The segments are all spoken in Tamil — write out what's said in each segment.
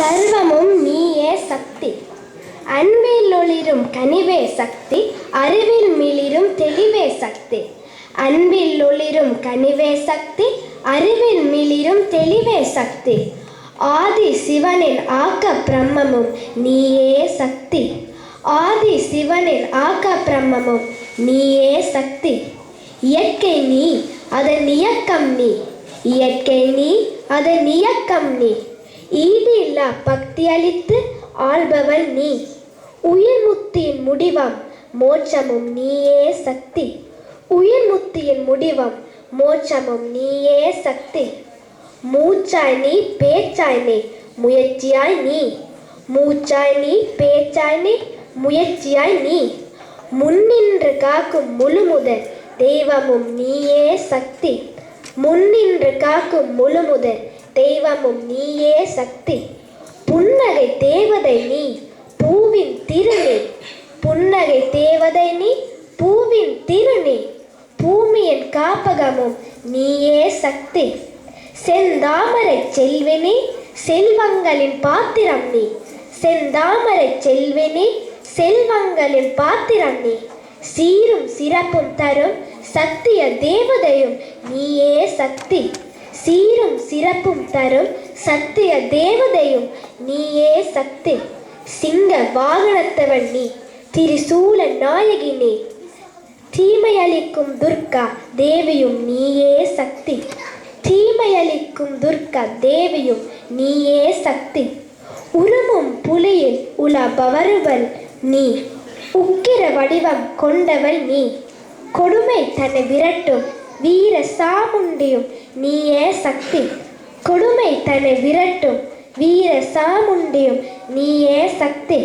சர்வமும் நீயே சக்தி. அன்பில் ஒளிரும் கனிவே சக்தி அறிவில் மிளிரும் தெளிவே சக்தி. அன்பில் ஒளிரும் கனிவே சக்தி அறிவில் மிளிரும் தெளிவே சக்தி. ஆதி சிவனின் ஆக்க பிரம்மமும் நீயே சக்தி. ஆதி சிவனின் ஆக்க பிரம்மமும் நீயே சக்தி. இயற்கை நீ அதன் இயக்கம் நீ. இயற்கை நீ அதன் இயக்கம் நீ. ஈதி இல்லா பக்தியளித்து ஆள்பவள் நீ. உயிர்முத்தியின் முடிவம் மோட்சமும் நீயே சக்தி. உயிர்முத்தியின் முடிவம் மோட்சமும் நீயே சக்தி. மூச்சாய் நீ பேச்சாய் நீ முயற்சியாய் நீ. மூச்சாய் நீ பேச்சாய் நீ முயற்சியாய் நீ. முன்னின்று காக்கும் முழுமுதல் தெய்வமும் நீயே சக்தி. முன்னின்று காக்கும் முழுமுதல் தெய்வமும் நீயே சக்தி. புன்னகை தேவதை நீ பூவின் திருநீ புன்னகை தேவதை நீ பூவின் திருநீ பூமியின் காப்பகமும் நீயே சக்தி. செந்தாமரை செல்வினி செல்வங்களின் பாத்திரம் நீ. செந்தாமரை செல்வினி செல்வங்களின் பாத்திரம் நீ. சீரும் சிறப்பும் தரும் சத்திய தேவதையும் நீயே சக்தி. சீரும் சிறப்பும் தரும் சத்திய தேவதையும் நீயே சக்தி. சிங்க வாகனத்தவன் நீ திரிசூல நாயகி நீ. தீமையளிக்கும் துர்கா தேவியும் நீயே சக்தி. தீமையளிக்கும் துர்கா தேவியும் நீயே சக்தி. உருமும் புலியில் உலபவருவல் நீ உக்கிர வடிவம் கொண்டவள் நீ. கொடுமை தன்னை விரட்டும் வீர சாமுண்டியும் நீயே சக்தி. கொடுமை தன்னை விரட்டும். வீர சாமுண்டியும் நீயே சக்தி.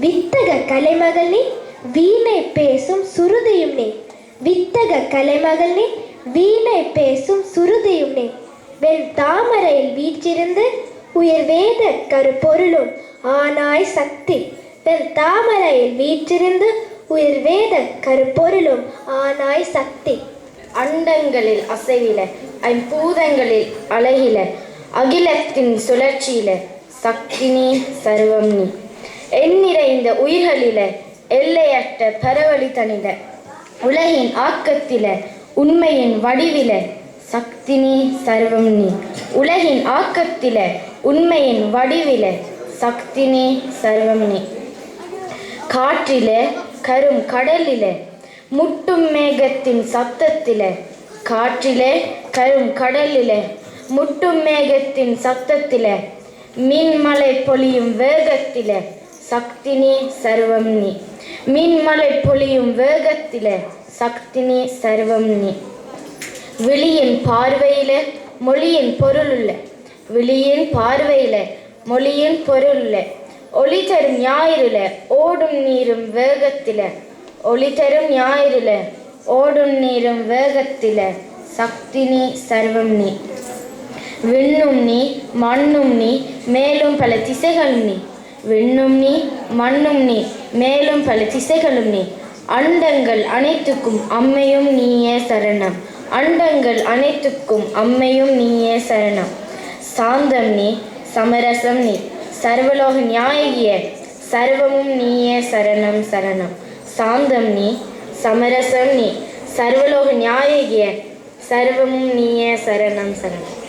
வித்தக கலைமகள் நீ வீணை பேசும் சுருதியும் நீ. வித்தக கலைமகள் நீ வீணை பேசும் சுருதியும் நீ. வெண் தாமரையில் வீற்றிருந்து உயர் வேத கருப்பொருளும் ஆனாய் சக்தி. வெண் தாமரையில் வீற்றிருந்து உயர் வேத கருப்பொருளும் ஆனாய் சக்தி. அண்டங்களில் அசைவில ஐம்பூதங்களில் அழகில அகிலத்தின் சுழற்சியில சக்தி நீ சர்வம் நீ. எண்ணிறைந்த உயிர்களில எல்லையற்ற பரவழி தனித உலகின் ஆக்கத்தில உண்மையின் வடிவில சக்தி நீ சர்வம் நீ. உலகின் ஆக்கத்தில உண்மையின் வடிவில சக்தி நீ சர்வம் நீ. காற்றில கரும் கடலில முட்டும் மேகத்தின் சத்தத்தில காற்றிலே கரும் கடலில முட்டும் மேகத்தின் சத்தத்தில மின்மலை பொழியும் வேகத்தில சக்தி நீ சர்வம் நீ. மின்மலை பொழியும் வேகத்தில சக்தி நீ சர்வம் நீ. விழியின் பார்வையில மொழியின் பொருளுள்ள. விழியின் பார்வையில மொழியின் பொருளுள்ள. ஒளி தரும் ஞாயிறுல ஓடும் நீரும் வேகத்தில ஒளி தரும் ஞாயிறுல ஓடும் நீரும் வேகத்தில சக்தி நீ சர்வம் நீ. விண்ணும் நீ மண்ணும் நீ மேலும் பல திசைகளும் நீ. விண்ணும் நீ மண்ணும் நீ மேலும் பல திசைகளும் நீ. அண்டங்கள் அனைத்துக்கும் அம்மையும் நீயே சரணம். அண்டங்கள் அனைத்துக்கும் அம்மையும் நீயே சரணம். சாந்தம் நீ சமரசம் நீ. சர்வலோக நியாயகிய சர்வமும் நீயே சரணம் சரணம். சாந்தம் நீ சமரசம் நீ சர்வலோக நியாயகிய சர்வமும் நீயே சரணம் சரணம்.